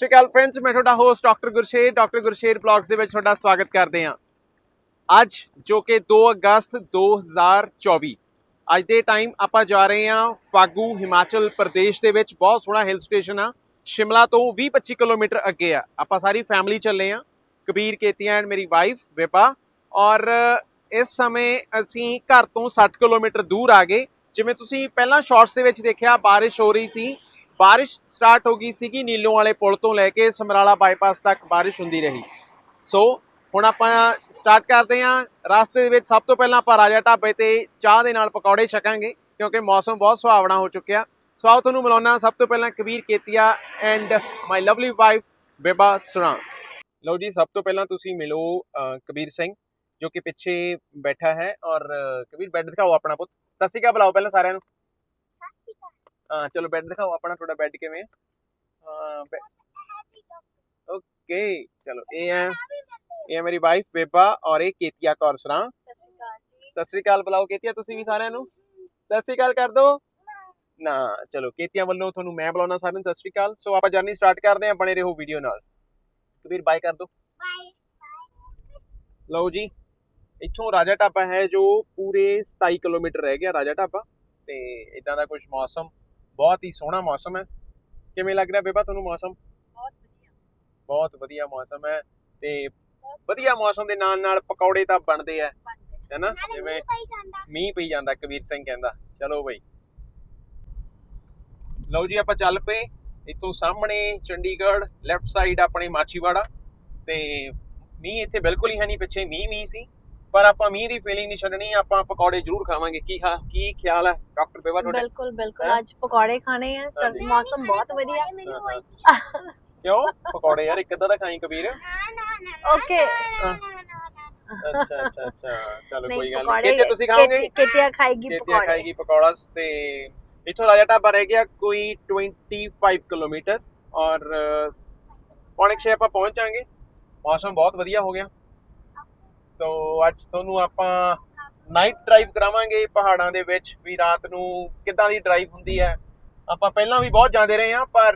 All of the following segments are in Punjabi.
ਸਤਿ ਸ਼੍ਰੀ ਅਕਾਲ ਫਰੈਂਡਸ ਮੈਂ ਤੁਹਾਡਾ host doctor Gursher doctor Gursher blogs ਦੇ ਵਿੱਚ ਤੁਹਾਡਾ ਸਵਾਗਤ ਕਰਦੇ ਹਾਂ। ਅੱਜ ਜੋ ਕਿ 2 ਅਗਸਤ 2024 ਅੱਜ ਦੇ ਟਾਈਮ ਆਪਾਂ ਜਾ ਰਹੇ ਹਾਂ ਫਾਗੂ, ਹਿਮਾਚਲ ਪ੍ਰਦੇਸ਼ ਦੇ ਵਿੱਚ, ਬਹੁਤ ਸੋਹਣਾ ਹਿਲ ਸਟੇਸ਼ਨ ਆ, ਸ਼ਿਮਲਾ ਤੋਂ 20-25 ਕਿਲੋਮੀਟਰ ਅੱਗੇ ਆ। ਆਪਾਂ ਸਾਰੀ ਫੈਮਿਲੀ ਚੱਲੇ ਆ ਕਬੀਰ ਕੇਤੀਆ ਐਂਡ ਮੇਰੀ ਵਾਈਫ ਵਿਪਾ ਔਰ ਇਸ ਸਮੇਂ ਅਸੀਂ ਘਰ ਤੋਂ 60 ਕਿਲੋਮੀਟਰ ਦੂਰ ਆ ਗਏ। ਜਿਵੇਂ ਤੁਸੀਂ ਪਹਿਲਾਂ ਸ਼ਾਰਟਸ ਦੇ ਵਿੱਚ ਦੇਖਿਆ, ਬਾਰਿਸ਼ ਹੋ ਰਹੀ ਸੀ ਬਾਰਿਸ਼ ਸਟਾਰਟ ਹੋ ਗਈ ਸੀਗੀ ਨੀਲੋਂ ਵਾਲੇ ਪੁਲ ਤੋਂ ਲੈ ਕੇ ਸਮਰਾਲਾ ਬਾਈਪਾਸ ਤੱਕ ਬਾਰਿਸ਼ ਹੁੰਦੀ ਰਹੀ। ਸੋ ਹੁਣ ਆਪਾਂ ਸਟਾਰਟ ਕਰਦੇ ਹਾਂ। ਰਸਤੇ ਦੇ ਵਿੱਚ ਸਭ ਤੋਂ ਪਹਿਲਾਂ ਆਪਾਂ ਰਾਜਾ ਢਾਬੇ ਤੇ ਚਾਹ ਦੇ ਨਾਲ ਪਕੌੜੇ ਛਕਾਂਗੇ, ਕਿਉਂਕਿ ਮੌਸਮ ਬਹੁਤ ਸੁਹਾਵਣਾ ਹੋ ਚੁੱਕਿਆ। ਸੋ ਆਓ ਤੁਹਾਨੂੰ ਮਿਲਾਉਣਾ ਸਭ ਤੋਂ ਪਹਿਲਾਂ Kabir Ketia and my lovely wife Beba ਸੁਣਾ ਲਓ ਜੀ, ਸਭ ਤੋਂ ਪਹਿਲਾਂ ਤੁਸੀਂ ਮਿਲੋ ਕਬੀਰ ਸਿੰਘ, ਜੋ ਕਿ ਪਿੱਛੇ ਬੈਠਾ ਹੈ। ਔਰ ਕਬੀਰ ਬੈੱਡ ਦਿਖਾਓ ਆਪਣਾ ਪੁੱਤ। ਸਤਿ ਸ਼੍ਰੀ ਅਕਾਲ, ਬੁਲਾਓ ਪਹਿਲਾਂ ਸਾਰਿਆਂ ਨੂੰ। ਹਾਂ, ਚਲੋ ਬੈੱਡ ਦਿਖਾਓ ਆਪਣਾ ਤੁਹਾਡਾ ਬੈੱਡ ਕਿਵੇਂ ਹਾਂ ਓਕੇ ਚਲੋ ਇਹ ਹੈ। ਇਹ ਹੈ ਮੇਰੀ ਵਾਈਫ ਬੇਬਾ ਔਰ ਇਹ ਕੇਤੀਆ ਕੌਰ ਸਰਾਂ। ਸਤਿ ਸ਼੍ਰੀ ਅਕਾਲ ਬੁਲਾਓ ਕੇਤੀਆ, ਤੁਸੀਂ ਵੀ ਸਾਰਿਆਂ ਨੂੰ। ਸਤਿ ਸ਼੍ਰੀ ਅਕਾਲ ਕਰ ਦਿਓ ਨਾ, ਚਲੋ ਕੇਤੀਆ ਵੱਲੋਂ ਤੁਹਾਨੂੰ ਮੈਂ ਬੁਲਾਉਣਾ ਸਾਰਿਆਂ ਨੂੰ ਸਤਿ ਸ਼੍ਰੀ ਅਕਾਲ। ਸੋ ਆਪਾਂ ਜਰਨੀ ਸਟਾਰਟ ਕਰਦੇ ਹਾਂ, ਬਣੇ ਰਹੋ ਵੀਡੀਓ ਨਾਲ। ਕਬੀਰ ਬਾਏ ਕਰ ਦਿਓ ਲਓ ਜੀ, ਇੱਥੋਂ ਰਾਜਾ ਢਾਬਾ ਹੈ ਜੋ ਪੂਰੇ 27 ਕਿਲੋਮੀਟਰ ਰਹਿ ਗਿਆ, ਰਾਜਾ ਢਾਬਾ। ਤੇ ਇਦਾਂ ਦਾ ਕੁਝ ਮੌਸਮ ਬਹੁਤ ਹੀ ਸੋਹਣਾ ਮੌਸਮ ਹੈ। ਕਿਵੇਂ ਲੱਗ ਰਿਹਾ ਬੇਬਾ ਤੁਹਾਨੂੰ ਮੌਸਮ? ਬਹੁਤ ਵਧੀਆ। ਮੌਸਮ ਹੈ ਤੇ ਵਧੀਆ ਮੌਸਮ ਦੇ ਨਾਲ ਨਾਲ ਪਕੌੜੇ ਤਾਂ ਬਣਦੇ ਆ। ਹੈਨਾ? ਜਿਵੇਂ ਮੀਂਹ ਪਈ ਜਾਂਦਾ। ਕਬੀਰ ਸਿੰਘ ਕਹਿੰਦਾ। ਚਲੋ ਬਈ। ਲਓ ਜੀ ਆਪਾਂ ਚੱਲ ਪਏ ਇੱਥੋਂ ਸਾਹਮਣੇ ਚੰਡੀਗੜ੍ਹ ਲੈਫਟ ਸਾਈਡ ਆਪਣੇ ਮਾਚੀਵਾੜਾ ਤੇ ਮੀਂਹ ਇੱਥੇ ਬਿਲਕੁਲ ਹੀ ਹੈ ਨਹੀਂ ਪਿੱਛੇ ਮੀਂਹ ਮੀਂਹ ਸੀ। ਪਰ ਆਪਾਂ ਮੀਂਹ ਦੀ ਫੀਲਿੰਗ ਨਹੀਂ ਛੱਡਣੀ ਆਪਾਂ ਪਕੌੜੇ ਜ਼ਰੂਰ ਖਾਵਾਂਗੇ। ਕੀ ਖਾ ਕੀ ਖਿਆਲ ਹੈ? ਡਾਕਟਰ ਬੇਬਾ ਤੁਹਾਡਾ? ਬਿਲਕੁਲ ਬਿਲਕੁਲ? ਅੱਜ ਪਕੌੜੇ ਖਾਣੇ ਆ ਸਰ ਹਾਂਜੀ। ਮੌਸਮ ਬਹੁਤ ਵਧੀਆ। ਕਿਉਂ? ਪਕੌੜੇ ਯਾਰ ਇੱਕ ਅੱਧਾ ਤਾਂ ਖਾਈ ਕਬੀਰ। ਓਕੇ। ਅੱਛਾ ਅੱਛਾ ਅੱਛਾ। ਚਲੋ ਕੋਈ ਗੱਲ ਨਹੀਂ। ਕਿਤੇ ਤੁਸੀਂ ਖਾਓਗੇ? ਕਿਤਿਆ ਖਾਏਗੀ ਪਕੌੜੇ। ਖਾਏਗੀ ਪਕੌੜਾ ਤੇ ਇੱਥੋਂ ਰਾਜਾ ਢਾਬਾ ਰਹਿ ਗਿਆ ਕੋਈ 25 ਕਿਲੋਮੀਟਰ ਔਰ ਅਹ, ਪੌਣੇ ਕੁ ਛੇ ਆਪਾਂ ਪਹੁੰਚ ਜਾਾਂਗੇ ਮੌਸਮ ਬਹੁਤ ਵਧੀਆ ਹੋ ਗਿਆ। ਸੋ ਅੱਜ ਤੁਹਾਨੂੰ ਆਪਾਂ ਨਾਈਟ ਡਰਾਈਵ ਕਰਾਵਾਂਗੇ ਪਹਾੜਾਂ ਦੇ ਵਿੱਚ, ਵੀ ਰਾਤ ਨੂੰ ਕਿੱਦਾਂ ਦੀ ਡਰਾਈਵ ਹੁੰਦੀ ਹੈ। ਆਪਾਂ ਪਹਿਲਾਂ ਵੀ ਬਹੁਤ ਜਾਂਦੇ ਰਹੇ ਹਾਂ, ਪਰ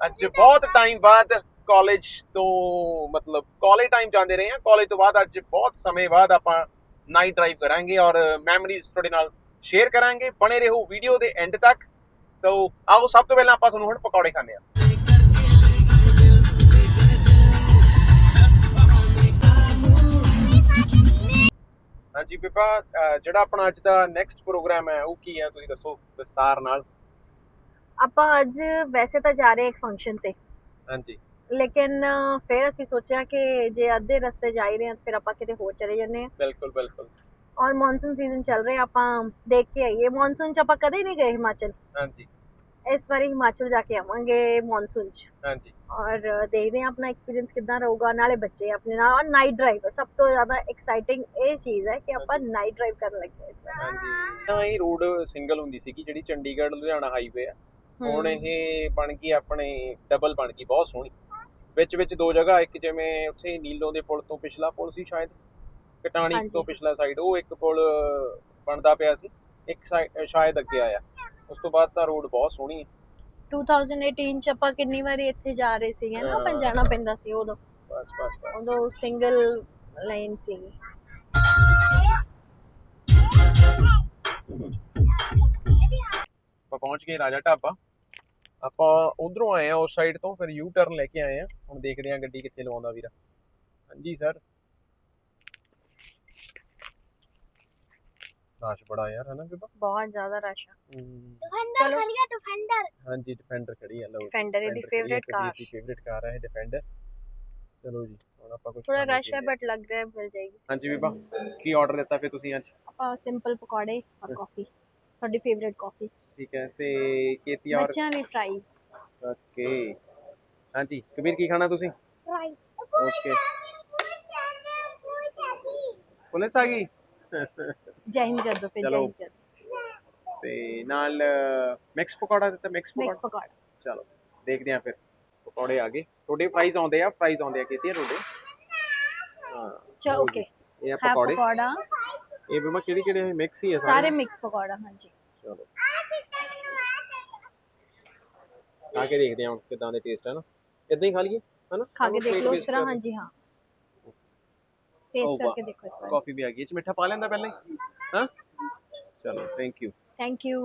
ਅੱਜ ਬਹੁਤ ਟਾਈਮ ਬਾਅਦ ਕਾਲਜ ਤੋਂ ਮਤਲਬ ਕਾਲਜ ਟਾਈਮ ਜਾਂਦੇ ਰਹੇ ਹਾਂ। ਕਾਲਜ ਤੋਂ ਬਾਅਦ ਅੱਜ ਬਹੁਤ ਸਮੇਂ ਬਾਅਦ ਆਪਾਂ ਨਾਈਟ ਡਰਾਈਵ ਕਰਾਂਗੇ ਔਰ ਮੈਮਰੀਜ਼ ਤੁਹਾਡੇ ਨਾਲ ਸ਼ੇਅਰ ਕਰਾਂਗੇ। ਬਣੇ ਰਹੋ ਵੀਡੀਓ ਦੇ ਐਂਡ ਤੱਕ। ਸੋ ਆਓ, ਸਭ ਤੋਂ ਪਹਿਲਾਂ ਆਪਾਂ ਤੁਹਾਨੂੰ ਹੁਣ ਪਕੌੜੇ ਖਾਣੇ ਆ ਹਾਂਜੀ ਬੀਬਾ ਜਿਹੜਾ ਆਪਣਾ ਅੱਜ ਦਾ ਨੈਕਸਟ ਪ੍ਰੋਗਰਾਮ ਹੈ ਉਹ ਕੀ ਹੈ? ਤੁਸੀਂ ਦੱਸੋ ਵਿਸਤਾਰ ਨਾਲ। ਆਪਾਂ ਅੱਜ ਵੈਸੇ ਤਾਂ ਜਾ ਰਹੇ ਇੱਕ ਫੰਕਸ਼ਨ ਤੇ। ਹਾਂਜੀ। ਲੇਕਿਨ ਫਿਰ ਅਸੀਂ ਸੋਚਿਆ ਕਿ ਜੇ ਅੱਧੇ ਰਸਤੇ ਜਾ ਹੀ ਰਹੇ ਹਾਂ ਫਿਰ ਆਪਾਂ ਕਿਤੇ ਹੋਰ ਚਲੇ ਜੰਨੇ ਆ ਬਿਲਕੁਲ ਬਿਲਕੁਲ। ਔਰ ਮੌਨਸੂਨ ਸੀਜ਼ਨ ਚੱਲ ਰਿਹਾ ਆਪਾਂ ਦੇਖ ਕੇ ਆਈਏ। ਮੌਨਸੂਨ ਚ ਆਪਾਂ ਕਦੇ ਨਹੀਂ ਗਏ ਹਿਮਾਚਲ। ਹਾਂਜੀ। ਇਸ ਵਾਰੀ ਹਿਮਾਚਲ ਜਾ ਕੇ ਆਵਾਂਗੇ ਮੌਨਸੂਨ ਚ। ਹਾਂਜੀ। ਔਰ ਦੇਖਦੇ ਹਾਂ ਆਪਣਾ ਐਕਸਪੀਰੀਅੰਸ ਕਿੱਦਾਂ ਰਹੂਗਾ ਨਾਲੇ ਬੱਚੇ ਆਪਣੇ ਨਾਲ ਔਰ ਨਾਈਟ ਡਰਾਈਵ ਸਭ ਤੋਂ ਜ਼ਿਆਦਾ ਐਕਸਾਈਟਿੰਗ ਇਹ ਚੀਜ਼ ਹੈ ਕਿ ਆਪਾਂ ਨਾਈਟ ਡਰਾਈਵ ਕਰਨ ਲੱਗੇ ਹਾਂ ਇਸ ਵਾਰ। ਹਾਂਜੀ। ਤਾਂ ਇਹ ਰੋਡ ਸਿੰਗਲ ਹੁੰਦੀ ਸੀਗੀ ਜਿਹੜੀ ਚੰਡੀਗੜ੍ਹ ਲੁਧਿਆਣਾ ਹਾਈਵੇ ਆ। ਹੁਣ ਇਹ ਬਣ ਗਈ ਆਪਣੇ ਡਬਲ ਬਣ ਗਈ ਬਹੁਤ ਸੋਹਣੀ। ਵਿੱਚ ਵਿੱਚ ਦੋ ਜਗ੍ਹਾ ਇੱਕ ਜਿਵੇਂ ਉੱਥੇ ਨੀਲੋਂ ਦੇ ਪੁਲ ਤੋਂ ਪਿਛਲਾ ਪੁਲ ਸੀ ਸ਼ਾਇਦ ਕਟਾਣੀ। ਤੋਂ ਪਿਛਲਾ ਸਾਈਡ ਉਹ ਇੱਕ ਪੁਲ ਬਣਦਾ ਪਿਆ ਸੀ ਇੱਕ ਸ਼ਾਇਦ ਅੱਗੇ ਆਇਆ। ਉਸ ਤੋਂ ਬਾਅਦ ਤਾਂ ਰੋਡ ਬਹੁਤ ਸੋਹਣੀ ਹੈ। 2018 ਚ ਆਪਾਂ ਕਿੰਨੀ ਵਾਰੀ ਇੱਥੇ ਜਾ ਰਹੇ ਸੀਗੇ ਨਾ ਆਪਾਂ। ਜਾਣਾ ਪੈਂਦਾ ਸੀ ਉਦੋਂ। ਬਸ ਬਸ ਬਸ। ਉਦੋਂ ਸਿੰਗਲ ਲਾਈਨ ਸੀ ਆਪਾਂ ਪਹੁੰਚ ਗਏ ਰਾਜਾ ਢਾਬਾ। ਆਪਾਂ ਉਧਰੋਂ ਆਏ ਆ ਉਸ ਸਾਈਡ ਤੋਂ ਫਿਰ ਯੂ ਟਰਨ ਲੈ ਕੇ ਆਏ ਆ ਹੁਣ ਦੇਖਦੇ ਆ ਗੱਡੀ ਕਿੱਥੇ ਲਵਾਉਂਦਾ ਵੀਰਾ। ਹਾਂਜੀ ਸਰ ਰਾਸ਼ ਬੜਾ ਯਾਰ ਹੈ ਨਾ ਬੀਬਾ? ਬਹੁਤ ਜ਼ਿਆਦਾ ਰਸ਼ ਆ। ਹਮ, ਚਲੋ। ਹਾਂਜੀ ਡਿਫੈਂਡਰ ਖੜੀ ਆ ਲਓ Defender ਇਹਦੀ favorite car। ਦੀ ਫੇਵਰੇਟ ਕਾਰ ਹੈ ਡਿਫੈਂਡਰ ਚਲੋ ਜੀ ਹੁਣ ਆਪਾਂ ਕੁਝ ਥੋੜਾ ਰਸ਼ ਹੈ ਬਟ ਲੱਗ ਰਿਹਾ ਹੈ ਮਿਲ ਜਾਏਗੀ। ਹਾਂਜੀ ਬੀਬਾ ਕੀ ਆਰਡਰ ਦਿੱਤਾ ਫਿਰ ਤੁਸੀਂ ਅੱਜ? ਆਪਾਂ ਸਿੰਪਲ ਪਕੌੜੇ ਔਰ ਕਾਫੀ ਤੁਹਾਡੀ ਫੇਵਰੇਟ ਕਾਫੀ ਠੀਕ ਹੈ ਤੇ ਕੇਤੀ ਔਰ ਬੱਚਿਆਂ ਲਈ ਫਰਾਈਜ਼ ਓਕੇ। ਹਾਂਜੀ ਕਬੀਰ ਕੀ ਖਾਣਾ ਤੁਸੀਂ? ਓਕੇ। ਪੁਲਿਸ ਆ ਗਈ? ਜੈ ਹਿੰਦ ਕਰ ਦੋ ਫਿਰ ਜੈ ਚਲੋ। ਹਿੰਦ ਕਰ ਦਿਓ। ਤੇ ਨਾਲ ਮਿਕਸ ਪਕੌੜਾ ਦਿੱਤਾ ਮਿਕਸ ਮਿਕਸ ਪਕੌੜਾ? ਪਕੌੜਾ। ਚਲੋ ਦੇਖਦੇ ਆ ਫਿਰ ਪਕੌੜੇ ਆ ਗਏ। ਤੁਹਾਡੇ ਫਰਾਈਜ਼ ਆਉਂਦੇ ਆ ਫਰਾਈਜ਼ ਆਉਂਦੇ ਆ ਕੀਤੀ ਤੁਹਾਡੇ? ਹਾਂ ਓਕੇ ਇਹ ਆ ਹੈ ਪਕੌੜੇ। ਪਕੌੜਾ। ਇਹ ਵੀ ਮੈਂ ਕਿਹੜੀ ਕਿਹੜੇ ਮਿਕਸ ਹੀ ਆ ਸਾਰੇ ਮਿਕਸ ਪਕੌੜਾ ਹਾਂਜੀ। ਚਲੋ। ਖਾ ਕੇ ਦੇਖਦੇ ਹਾਂ ਕਿਦਾਂ ਦੇ ਟੇਸਟ ਹੈ ਨਾ। ਇਦਾਂ ਹੀ ਖਾ ਲਈਏ ਹਨਾ? ਖਾ ਕੇ ਦੇਖ ਲਓ ਇਸ ਤਰ੍ਹਾਂ ਹਾਂਜੀ ਹਾਂ। ਟੇਸਟ ਵਾਹ। ਕਰਕੇ ਦੇਖੋ ਇੱਕ ਵਾਰ ਕਾਫੀ ਵੀ ਆ ਗਈ ਇਹ ਚ ਮਿੱਠਾ ਪਾ ਲੈਂਦਾ ਪਹਿਲਾਂ ਹੀ ਹਾਂ ਚਲੋ thank you thank you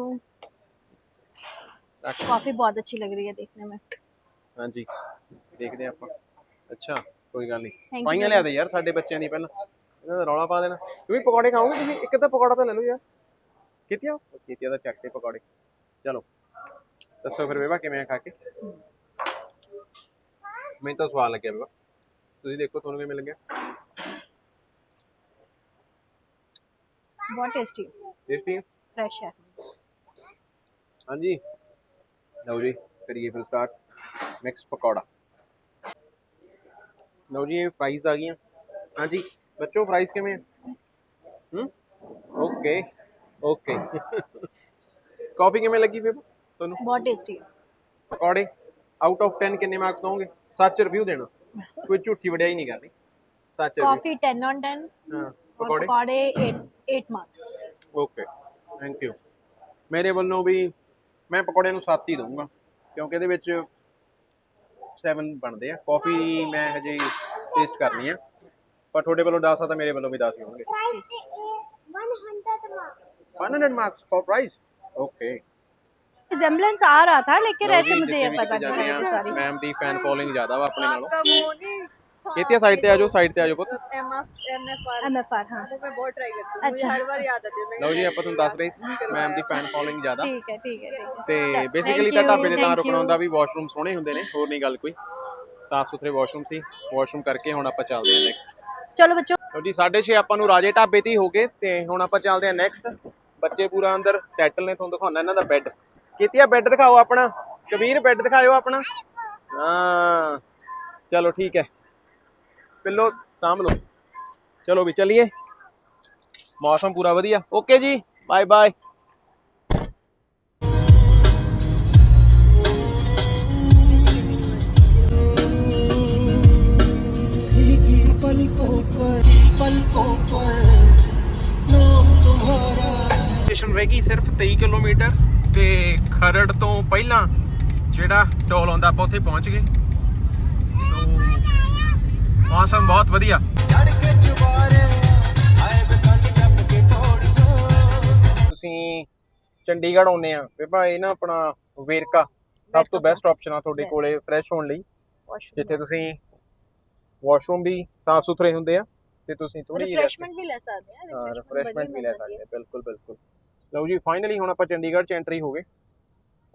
coffee बहुत अच्छी लग रही है देखने में ਹਾਂਜੀ ਦੇਖਦੇ ਹਾਂ ਆਪਾਂ ਅੱਛਾ ਕੋਈ ਗੱਲ ਨਹੀਂ you ਪਾਈਆਂ ਲਿਆ ਦੇ ਯਾਰ ਸਾਡੇ ਬੱਚਿਆਂ ਦੀ ਪਹਿਲਾਂ ਇਹਨਾਂ ਦਾ ਰੌਲਾ ਪਾ ਦੇਣਾ ਤੂੰ ਵੀ ਪਕੌੜੇ ਖਾਓਗੇ ਤੁਸੀਂ ਇੱਕ ਤਾਂ ਪਕੌੜਾ ਤਾਂ ਲੈ ਲਓ ਯਾਰ ਕਿਤਿਆ ਕਿਤਿਆ ਦਾ ਚੱਕ ਤੇ ਪਕੌੜੇ ਚਲੋ ਦੱਸੋ ਫਿਰ ਬੇਬਾ ਕਿਵੇਂ ਆ ਖਾ ਕੇ ਮੈਨੂੰ ਤਾਂ ਸਵਾਦ ਲੱਗਿਆ ਬੇਬਾ ਤੁਸੀਂ ਦੇਖੋ ਤੁਹਾਨੂੰ ਕਿਵੇਂ ਲੱਗਿਆ बहुत टेस्टी टेस्टी फ्रेश है। हाँ जी। लो जी करिए फिर स्टार्ट मिक्स पकौड़ा। लो जी फ्राइज आ गई हैं। हाँ जी बच्चों फ्राइज के में ओके ओके कॉफ़ी के में लगी फिर? दोनों बहुत टेस्टी है। पकौड़े? आउट ऑफ़ टेन कितने मार्क्स दोगे? सच रिव्यू देना। कोई झूठी वड़ियाई नहीं करनी। सच coffee ten on ten 8 marks okay thank you ਮੇਰੇ ਵੱਲੋਂ ਵੀ ਮੈਂ ਪਕੌੜੇ ਨੂੰ 7 ਹੀ ਦਊਂਗਾ ਕਿਉਂਕਿ ਇਹਦੇ ਵਿੱਚ 7 ਬਣਦੇ ਆ। ਕਾਫੀ ਮੈਂ ਹਜੇ ਟੇਸਟ ਕਰਨੀ ਆ ਪਰ ਤੁਹਾਡੇ ਵੱਲੋਂ 10 ਆ ਤਾਂ ਮੇਰੇ ਵੱਲੋਂ ਵੀ 10 ਹੀ ਹੋਣਗੇ। 100 marks 100 marks for price okay resemblance आ रहा था लेकिन ऐसे मुझे ये पता नहीं सारी मैम दी फैन फॉलोइंग ज्यादा वा अपने नालों आपका वो नहीं ਨਾਲੋਂ ਕਿਤੇ ਸਾਈਡ ਤੇ ਆ ਜਾਓ ਸਾਈਡ ਤੇ ਆ ਜਾਓ ਪੁੱਤ एमएफआर हाँ मैं बहुत ट्राई करती हूँ अच्छा हर बार याद आती है मैं ਲਓ ਜੀ ਆਪਾਂ ਤੁਹਾਨੂੰ ਦੱਸ ਰਹੇ ਸੀ ਮੈਮ ਦੀ ਫੈਨ ਫੋਲੋਇੰਗ ਜ਼ਿਆਦਾ ठीक है ठीक है ठीक है ਤੇ अच्छा, ਬੇਸਿਕਲੀ thank ਤਾਂ you, ਢਾਬੇ ਤੇ ਤਾਂ thank ਰੁਕਣਾ you. ਹੁੰਦਾ ਵੀ ਵਾਸ਼ਰੂਮ ਸੋਹਣੇ ਹੁੰਦੇ ਨੇ ਹੋਰ ਨਹੀਂ ਗੱਲ ਕੋਈ ਸਾਫ ਸੁਥਰੇ ਵਾਸ਼ਰੂਮ ਸੀ ਵਾਸ਼ਰੂਮ ਕਰਕੇ ਹੁਣ ਆਪਾਂ ਚੱਲਦੇ ਹਾਂ ਨੈਕਸਟ चलो बच्चों ਲਓ ਜੀ 6:30 ਆਪਾਂ ਨੂੰ ਰਾਜੇ ਢਾਬੇ ਤੇ ਹੀ ਹੋ ਗਏ ਤੇ ਹੁਣ ਆਪਾਂ ਚੱਲਦੇ ਹਾਂ ਨੈਕਸਟ ਬੱਚੇ ਪੂਰਾ ਅੰਦਰ ਸੈਟਲ ਨੇ ਤੁਹਾਨੂੰ ਦਿਖਾਉਣਾ ਇਹਨਾਂ ਦਾ ਬੈੱਡ ਕੀਤੀਆ ਬੈੱਡ ਦਿਖਾਓ ਆਪਣਾ ਕਬੀਰ ਬੈੱਡ ਦਿਖਾਇਓ ਆਪਣਾ ਹਾਂ ਚਲੋ ਠੀਕ ਹੈ ਪਿੱਲੋ ਸਾਂਭ ਲਓ। ਚਲੋ ਵੀ ਚੱਲੀਏ। ਮੌਸਮ ਪੂਰਾ ਵਧੀਆ। ਓਕੇ ਜੀ, ਬਾਏ ਬਾਏ। ਸਟੇਸ਼ਨ ਰਹਿ ਸਿਰਫ 23 ਕਿਲੋਮੀਟਰ ਤੇ ਖਰੜ ਤੋਂ ਪਹਿਲਾਂ ਜਿਹੜਾ ਟੋਲ ਆਉਂਦਾ, ਆਪਾਂ ਉੱਥੇ ਪਹੁੰਚ ਗਏ। ਮੌਸਮ ਬਹੁਤ ਵਧੀਆ। ਤੁਸੀਂ ਚੰਡੀਗੜ੍ਹ ਆਉਨੇ ਆ। ਬੇਬਾ ਇਹ ਨਾ ਆਪਣਾ ਵੇਰਕਾ ਸਭ ਤੋਂ ਬੈਸਟ ਆਪਸ਼ਨ ਆ ਤੁਹਾਡੇ ਕੋਲੇ ਫਰੈਸ਼ ਹੋਣ ਲਈ। ਜਿੱਥੇ ਤੁਸੀਂ ਵਾਸ਼ਰੂਮ ਵੀ ਸਾਫ਼ ਸੁਥਰੇ ਹੁੰਦੇ ਆ ਤੇ ਤੁਸੀਂ ਥੋੜੀ ਰਿਫਰੈਸ਼ਮੈਂਟ ਵੀ ਲੈ ਸਕਦੇ ਆ ਹਾਂ ਰਿਫਰੈਸ਼ਮੈਂਟ ਵੀ ਲੈ ਸਕਦੇ ਆ। ਬਿਲਕੁਲ ਬਿਲਕੁਲ। ਲਓ ਜੀ ਫਾਈਨਲੀ ਹੁਣ ਆਪਾਂ ਚੰਡੀਗੜ੍ਹ ਚ ਐਂਟਰੀ ਹੋ ਗਏ।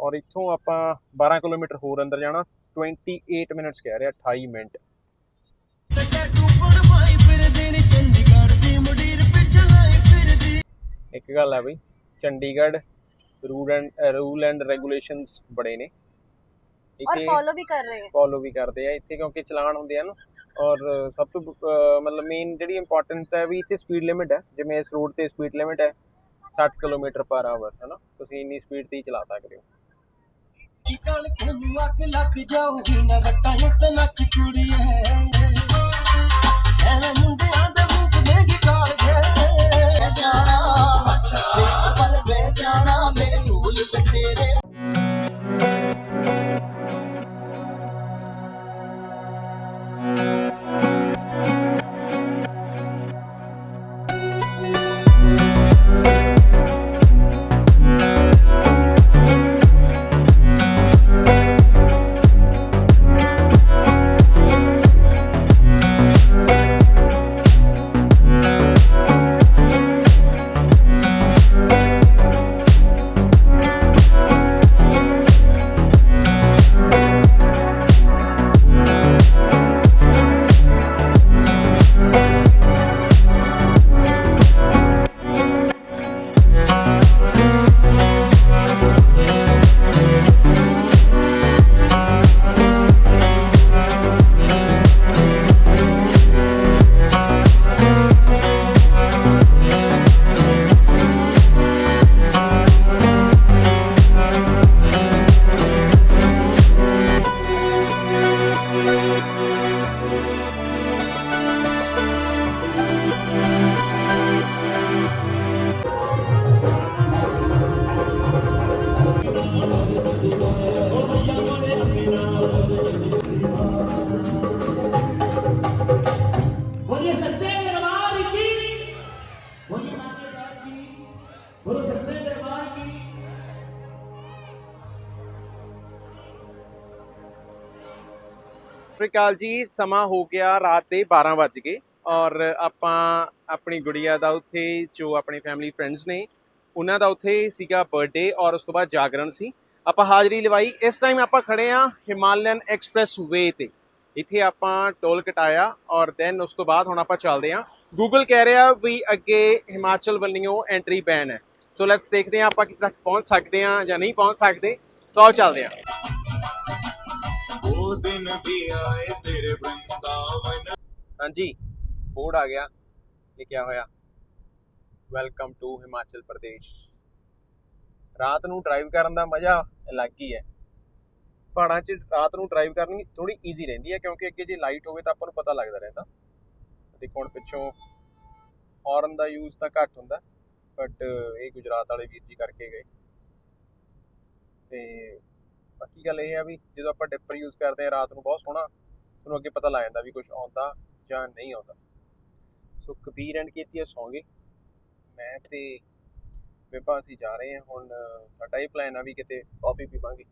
ਔਰ ਇੱਥੋਂ ਆਪਾਂ 12 ਕਿਲੋਮੀਟਰ ਹੋਰ ਅੰਦਰ ਜਾਣਾ। 28 ਮਿੰਟਸ ਕਹਿ ਰਿਹਾ 28 ਮਿੰਟ। ਇੱਕ ਗੱਲ ਹੈ ਬਈ Chandigarh rule and rule and regulations ਬੜੇ ਨੇ। ਔਰ ਫੋਲੋ ਵੀ ਕਰ ਰਹੇ ਹੈ ਫੋਲੋ ਵੀ ਕਰਦੇ ਆ ਇੱਥੇ ਕਿਉਂਕਿ ਚਲਾਨ ਹੁੰਦੇ ਆ ਨਾ। ਔਰ ਸਭ ਤੋਂ ਮਤਲਬ ਮੇਨ ਜਿਹੜੀ ਇੰਪੋਰਟੈਂਟ ਹੈ ਵੀ ਇੱਥੇ ਸਪੀਡ ਲਿਮਿਟ ਹੈ। ਜਿਵੇਂ ਇਸ ਰੋਡ ਤੇ ਸਪੀਡ ਲਿਮਿਟ ਹੈ 60 ਕਿਲੋਮੀਟਰ ਪਰ ਆਵਰ ਹੈ ਨਾ ਤੁਸੀਂ ਇੰਨੀ ਸਪੀਡ ਤੇ ਹੀ ਚਲਾ ਸਕਦੇ ਹੋ। ਪਲ ਵੇ ਜਾਣਾ ਮੇਰੇ ਭੂਲ ਤੇ ਤੇਰੇ ਅਕਾਲ ਜੀ, ਸਮਾਂ ਹੋ ਗਿਆ ਰਾਤ ਦੇ 12 ਵੱਜ ਗਏ ਔਰ ਆਪਾਂ ਆਪਣੀ ਗੁੜੀਆ ਦਾ ਉੱਥੇ, ਜੋ ਆਪਣੇ ਫੈਮਿਲੀ ਫਰੈਂਡਸ ਨੇ, ਉਹਨਾਂ ਦਾ ਉੱਥੇ ਸੀਗਾ ਬਰਥਡੇ ਔਰ ਉਸ ਤੋਂ ਬਾਅਦ ਜਾਗਰਣ ਸੀ। ਆਪਾਂ ਹਾਜ਼ਰੀ ਲਵਾਈ। ਇਸ ਟਾਈਮ ਆਪਾਂ ਖੜੇ ਆ ਹਿਮਾਲਯਨ ਐਕਸਪ੍ਰੈਸ ਵੇ ਤੇ। ਇੱਥੇ ਆਪਾਂ ਟੋਲ ਕਟਾਇਆ ਔਰ ਦੈਨ ਉਸ ਤੋਂ ਬਾਅਦ ਹੁਣ ਆਪਾਂ ਚੱਲਦੇ ਆ ਗੂਗਲ ਕਹਿ ਰਿਹਾ ਵੀ ਅੱਗੇ ਹਿਮਾਚਲ ਵੱਲੋਂ ਐਂਟਰੀ ਬੈਨ ਹੈ। ਸੋ ਲੈਟਸ ਦੇਖਦੇ ਆ ਆਪਾਂ ਕਿੱਥੇ ਤੱਕ ਪਹੁੰਚ ਸਕਦੇ ਆ ਜਾਂ ਨਹੀਂ ਪਹੁੰਚ ਸਕਦੇ। ਸੋ ਆਓ ਚੱਲਦੇ ਆ ਦਿਨ ਵੀ ਆਏ ਤੇਰੇ ਬ੍ਰਿੰਦਾਵਨ ਹਾਂਜੀ, ਬੋਰਡ ਆ ਗਿਆ, ਲਿਖਿਆ ਹੋਇਆ। ਵੈਲਕਮ ਟੂ ਹਿਮਾਚਲ ਪ੍ਰਦੇਸ਼ ਰਾਤ ਨੂੰ ਡਰਾਈਵ ਕਰਨ ਦਾ ਮਜ਼ਾ ਅਲੱਗ ਹੀ ਹੈ। ਪਹਾੜਾਂ 'ਚ ਰਾਤ ਨੂੰ ਡਰਾਈਵ ਕਰਨੀ ਥੋੜੀ ਈਜ਼ੀ ਰਹਿੰਦੀ ਹੈ, ਕਿਉਂਕਿ ਅੱਗੇ ਜੇ ਲਾਈਟ ਹੋਵੇ ਤਾਂ ਆਪਾਂ ਨੂੰ ਪਤਾ ਲੱਗਦਾ ਰਹਿੰਦਾ। ਦੇਖੋ, ਹੁਣ ਪਿੱਛੋਂ ਹਾਰਨ ਦਾ ਯੂਜ਼ ਤਾਂ ਘੱਟ ਹੁੰਦਾ ਬਟ ਇਹ ਗੁਜਰਾਤ ਵਾਲੇ ਵੀਰ ਜੀ ਕਰਕੇ ਗਏ। ਤੇ ਬਾਕੀ ਗੱਲ ਇਹ ਆ ਵੀ ਜਦੋਂ ਆਪਾਂ ਡਿਪਰ ਯੂਜ਼ ਕਰਦੇ ਆ ਰਾਤ ਨੂੰ ਬਹੁਤ ਸੋਹਣਾ, ਤੁਹਾਨੂੰ ਅੱਗੇ ਪਤਾ ਲੱਗ ਜਾਂਦਾ ਵੀ ਕੁਝ ਆਉਂਦਾ ਜਾਂ ਨਹੀਂ ਆਉਂਦਾ। ਸੋ ਕਬੀਰ ਐਂਡ ਕੀਤੀ ਸੌਂਗੇ। ਮੈਂ ਤੇ ਵਿਭਾ ਅਸੀਂ ਜਾ ਰਹੇ ਹਾਂ। ਹੁਣ ਸਾਡਾ ਇਹ ਪਲਾਨ ਆ ਵੀ ਕਿਤੇ ਕਾਫੀ ਪੀਵਾਂਗੇ।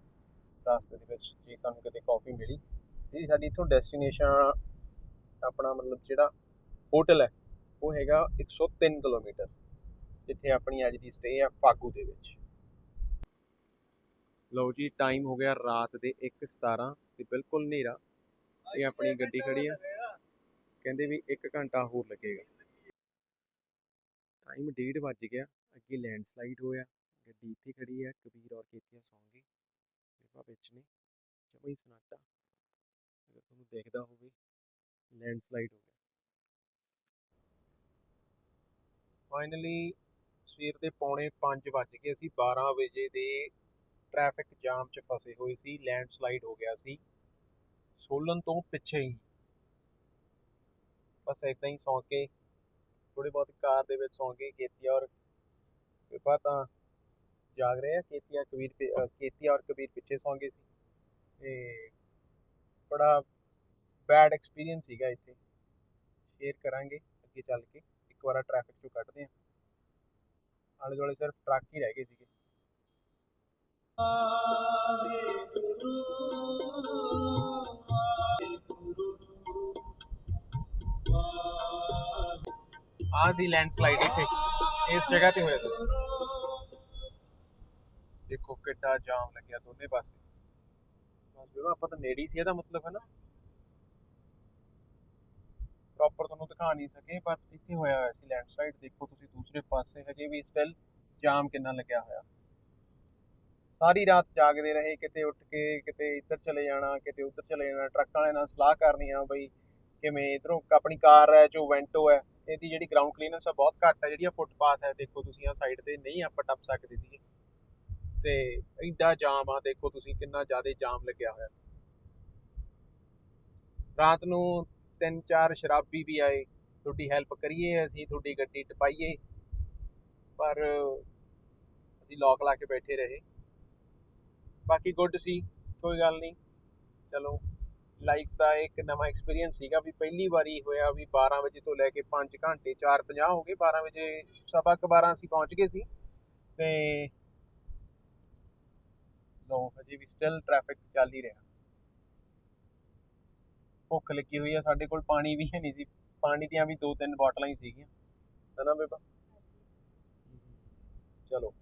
ਰਸਤੇ ਦੇ ਵਿੱਚ, ਜੇ ਸਾਨੂੰ ਕਿਤੇ ਕਾਫੀ ਮਿਲੀ। ਇਹ ਸਾਡੀ ਇੱਥੋਂ ਡੈਸਟੀਨੇਸ਼ਨ ਆਪਣਾ ਮਤਲਬ ਜਿਹੜਾ ਹੋਟਲ ਹੈ, ਉਹ ਹੈਗਾ 103 ਕਿਲੋਮੀਟਰ। ਜਿੱਥੇ ਆਪਣੀ ਅੱਜ ਦੀ ਸਟੇ ਆ, ਫਾਗੂ ਦੇ ਵਿੱਚ। ਲਓ ਜੀ ਟਾਈਮ ਹੋ ਗਿਆ ਰਾਤ ਦੇ 1:17 ਤੇ ਬਿਲਕੁਲ ਹਨੇਰਾ। ਇਹ ਆਪਣੀ ਗੱਡੀ ਖੜੀ ਆ। ਕਹਿੰਦੇ ਵੀ 1 ਘੰਟਾ ਹੋਰ ਲੱਗੇਗਾ। ਟਾਈਮ 1:30 ਵੱਜ ਗਿਆ। ਅੱਗੇ ਲੈਂਡਸਲਾਈਡ ਹੋਇਆ। ਗੱਡੀ ਇੱਥੇ ਖੜੀ ਹੈ ਕਬੀਰ ਔਰ ਖੇਤੀਆਂ ਸੌਂਗੇ ਵਿਭਾ ਵਿੱਚ ਨੇ। ਜਮਾ ਹੀ ਸਨਾਟਾ। ਅਗਰ ਤੁਹਾਨੂੰ ਦੇਖਦਾ ਹੋਵੇ ਲੈਂਡਸਲਾਈਡ ਹੋ ਗਿਆ। ਫਾਈਨਲੀ ਸਵੇਰ ਦੇ ਪੌਣੇ 5 ਵੱਜ ਗਏ। ਅਸੀਂ 12 ਵਜੇ ਦੇ ਟ੍ਰੈਫਿਕ ਜਾਮ 'ਚ ਫਸੇ ਹੋਏ ਸੀ ਲੈਂਡਸਲਾਈਡ ਹੋ ਗਿਆ ਸੀ। ਸੋਲਨ ਤੋਂ ਪਿੱਛੇ ਹੀ। ਬਸ ਇਦਾਂ ਹੀ ਸੌਂ ਕੇ ਥੋੜੀ ਬਹੁਤ ਕਾਰ ਦੇ ਵਿੱਚ ਸੌਂ ਕੇ ਕੇਤੀਆ ਔਰ ਵਿਭਾ ਤਾਂ ਜਾਗ ਰਹੇ ਆ ਕੇਤੀਆ ਕਬੀਰ ਪਿ- ਅਹ ਕੇਤੀਆ ਔਰ ਕਬੀਰ ਪਿੱਛੇ ਸੌਂ ਗਏ ਸੀ। ਤੇ ਬੜਾ ਬੈਡ ਐਕਸਪੀਰੀਅੰਸ ਸੀਗਾ ਇੱਥੇ। ਸ਼ੇਅਰ ਕਰਾਂਗੇ ਅੱਗੇ ਚੱਲ ਕੇ। ਇੱਕ ਵਾਰ ਟ੍ਰੈਫਿਕ ਚੋਂ ਕੱਢਦੇ ਆ ਆਲੇ ਦੁਆਲੇ ਸਿਰਫ ਟਰੱਕ ਹੀ ਰਹਿ ਗਏ ਸੀਗੇ। ਆ ਸੀ ਲੈਂਡਸਲਾਈਡ ਇੱਥੇ ਇਸ ਜਗ੍ਹਾ ਤੇ ਹੋਇਆ ਸੀ ਦੇਖੋ ਕਿੱਡਾ ਜਾਮ ਲੱਗਿਆ ਦੋਨੇ ਪਾਸੇ ਜਿਹੜਾ ਆਪਾਂ ਤਾਂ ਨੇੜੇ ਸੀ ਇਹਦਾ ਮਤਲਬ ਹੈ ਨਾ ਪ੍ਰੋਪਰ ਤੁਹਾਨੂੰ ਦਿਖਾ ਨਹੀਂ ਸਕੇ ਪਰ ਇੱਥੇ ਹੋਇਆ ਹੋਇਆ ਸੀ ਲੈਂਡਸਲਾਈਡ ਦੇਖੋ ਤੁਸੀਂ ਦੂਸਰੇ ਪਾਸੇ ਹਜੇ ਵੀ ਸਟਿਲ ਜਾਮ ਕਿੰਨਾ ਲੱਗਿਆ ਹੋਇਆ ਸਾਰੀ ਰਾਤ ਜਾਗਦੇ ਰਹੇ, ਕਿਤੇ ਉੱਠ ਕੇ, ਕਿਤੇ ਇੱਧਰ ਚਲੇ ਜਾਣਾ, ਕਿਤੇ ਉੱਧਰ ਚਲੇ ਜਾਣਾ, ਟਰੱਕਾਂ ਵਾਲੇ ਨਾਲ ਸਲਾਹ ਕਰਨੀ ਆ ਬਈ ਕਿਵੇਂ ਇਧਰੋਂ ਆਪਣੀ ਕਾਰ ਹੈ, ਜੋ ਵੈਂਟੋ ਹੈ, ਇਹਦੀ ਜਿਹੜੀ ਗਰਾਊਂਡ ਕਲੀਨੈਂਸ ਆ ਬਹੁਤ ਘੱਟ ਹੈ ਜਿਹੜੀਆਂ ਫੁੱਟਪਾਥ ਹੈ, ਦੇਖੋ ਤੁਸੀਂ ਆ ਸਾਈਡ ਤੇ ਨਹੀਂ ਆਪਾਂ ਟੱਪ ਸਕਦੇ ਸੀਗੇ। ਤੇ ਐਡਾ ਜਾਮ ਆ, ਦੇਖੋ ਤੁਸੀਂ ਕਿੰਨਾ ਜ਼ਿਆਦਾ ਜਾਮ ਲੱਗਿਆ ਹੋਇਆ। ਰਾਤ ਨੂੰ ਤਿੰਨ ਚਾਰ ਸ਼ਰਾਬੀ ਵੀ ਆਏ, ਤੁਹਾਡੀ ਹੈਲਪ ਕਰੀਏ, ਅਸੀਂ ਤੁਹਾਡੀ ਗੱਡੀ ਟਪਾਈਏ, ਪਰ ਅਸੀਂ ਲੋਕ ਲਾ ਕੇ ਬੈਠੇ ਰਹੇ। ਬਾਕੀ ਗੁੱਡ ਸੀ, ਕੋਈ ਗੱਲ ਨਹੀਂ। ਚਲੋ ਲਾਈਫ ਦਾ ਇੱਕ ਨਵਾਂ ਐਕਸਪੀਰੀਅੰਸ ਸੀਗਾ ਵੀ ਪਹਿਲੀ ਵਾਰੀ ਹੋਇਆ ਵੀ 12 ਵਜੇ ਤੋਂ ਲੈ ਕੇ 5 ਘੰਟੇ 4:50 ਹੋ ਗਏ 12 ਵਜੇ ਸਵਾ ਕੁ 12 ਅਸੀਂ ਪਹੁੰਚ ਗਏ ਸੀ। ਤੇ ਲੋ ਹਜੇ ਵੀ ਸਟਿਲ ਟ੍ਰੈਫਿਕ ਚੱਲ ਹੀ ਰਿਹਾ। ਭੁੱਖ ਲੱਗੀ ਹੋਈ ਆ, ਸਾਡੇ ਕੋਲ ਪਾਣੀ ਵੀ ਹੈ ਨਹੀਂ ਸੀ। ਪਾਣੀ ਦੀਆਂ ਵੀ ਦੋ ਤਿੰਨ ਬੋਟਲਾਂ ਹੀ ਸੀਗੀਆਂ। ਹਨਾ ਬੇਬਾ? ਚਲੋ।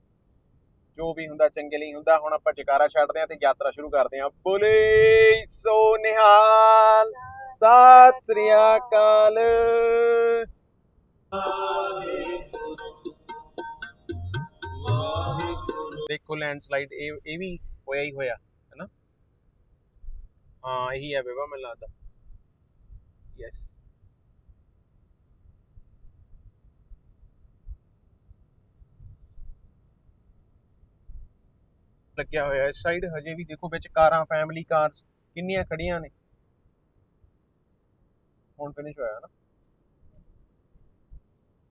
ਜੋ ਵੀ ਹੁੰਦਾ ਚੰਗੇ ਲਈ ਹੁੰਦਾ, ਹੁਣ ਆਪਾਂ ਜਕਾਰਾ ਛੱਡਦੇ ਆਂ ਤੇ ਯਾਤਰਾ ਸ਼ੁਰੂ ਕਰਦੇ ਆਂ ਬੋਲੇ ਸੋ ਨਿਹਾਲ। ਸਤਿ ਸ੍ਰੀ ਅਕਾਲ। ਦੇਖੋ ਲੈਂਡਸਲਾਈਡ ਇਹ ਇਹ ਵੀ ਹੋਇਆ ਹੀ ਹੋਇਆ ਹੈਨਾ ਹਾਂ, ਇਹੀ ਹੈ ਬੇਬਾ, ਮੈਨੂੰ ਲੱਗਦਾ। ਯੈਸ ਲੱਗਿਆ ਹੋਇਆ ਇਸ ਸਾਈਡ ਹਜੇ ਵੀ ਦੇਖੋ ਵਿੱਚ ਕਾਰਾਂ ਫੈਮਿਲੀ ਕਾਰਸ ਕਿੰਨੀਆਂ ਖੜੀਆਂ ਨੇ। ਹੁਣ ਫਿਨਿਸ਼ ਹੋਇਆ ਨਾ।